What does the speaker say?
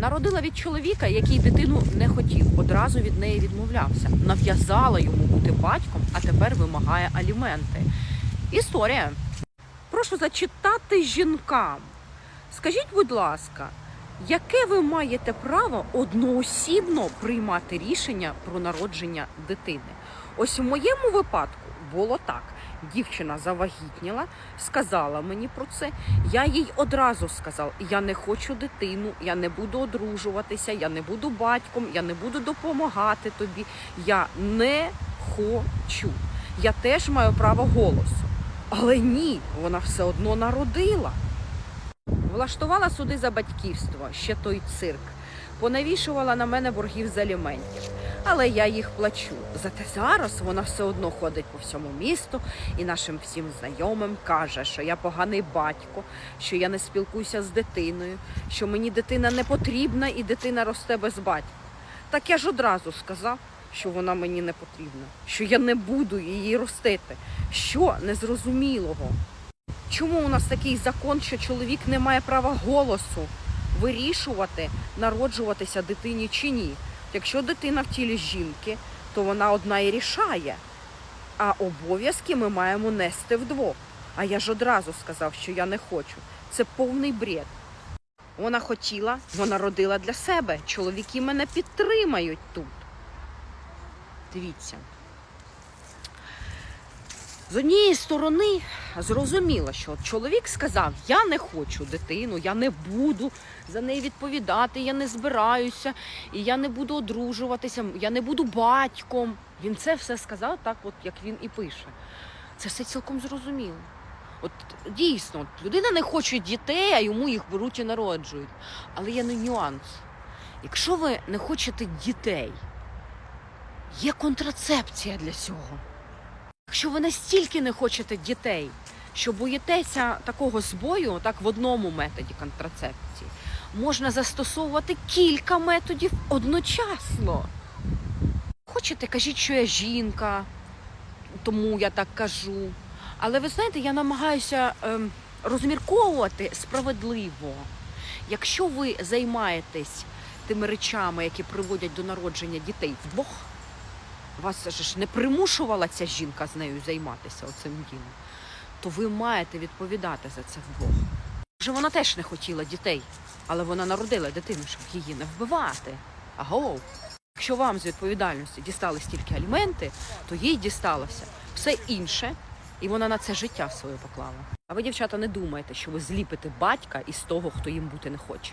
Народила від чоловіка, який дитину не хотів, одразу від неї відмовлявся. Нав'язала йому бути батьком, а тепер вимагає аліменти. Історія. Прошу зачитати жінкам. Скажіть, будь ласка, яке ви маєте право одноосібно приймати рішення про народження дитини? Ось у моєму випадку було так. Дівчина завагітніла, сказала мені про це. Я їй одразу сказав: я не хочу дитину, я не буду одружуватися, я не буду батьком, я не буду допомагати тобі. Я не хочу. Я теж маю право голосу. Але ні, вона все одно народила. Влаштувала суди за батьківство, ще той цирк. Понавішувала на мене боргів з аліментів. Але я їх плачу. Зате зараз вона все одно ходить по всьому місту і нашим всім знайомим каже, що я поганий батько, що я не спілкуюся з дитиною, що мені дитина не потрібна і дитина росте без батька. Так я ж одразу сказав, що вона мені не потрібна, що я не буду її ростити. Що незрозумілого? Чому у нас такий закон, що чоловік не має права голосу вирішувати, народжуватися дитині чи ні? Якщо дитина в тілі жінки, то вона одна і рішає. А обов'язки ми маємо нести вдвох. А я ж одразу сказав, що я не хочу. Це повний бред. Вона хотіла, вона родила для себе. Чоловіки мене підтримають тут. Дивіться. З однієї сторони зрозуміло, що чоловік сказав: я не хочу дитину, я не буду за неї відповідати, я не збираюся, і я не буду одружуватися, я не буду батьком. Він це все сказав так, от як він і пише. Це все цілком зрозуміло. От дійсно, от, людина не хоче дітей, а йому їх беруть і народжують. Але є не нюанс. Якщо ви не хочете дітей, є контрацепція для цього. Якщо ви настільки не хочете дітей, що боїтеся такого збою, так в одному методі контрацепції, можна застосовувати кілька методів одночасно. Хочете, кажіть, що я жінка, тому я так кажу. Але ви знаєте, я намагаюся ем, розмірковувати справедливо. Якщо ви займаєтесь тими речами, які приводять до народження дітей вдвох, вас ж не примушувала ця жінка з нею займатися оцим ділом, то ви маєте відповідати за це вдвох. Може, вона теж не хотіла дітей, але вона народила дитину, щоб її не вбивати. Аго! Якщо вам з відповідальності дістались тільки аліменти, то їй дісталося все інше, і вона на це життя своє поклала. А ви, дівчата, не думайте, що ви зліпите батька із того, хто їм бути не хоче.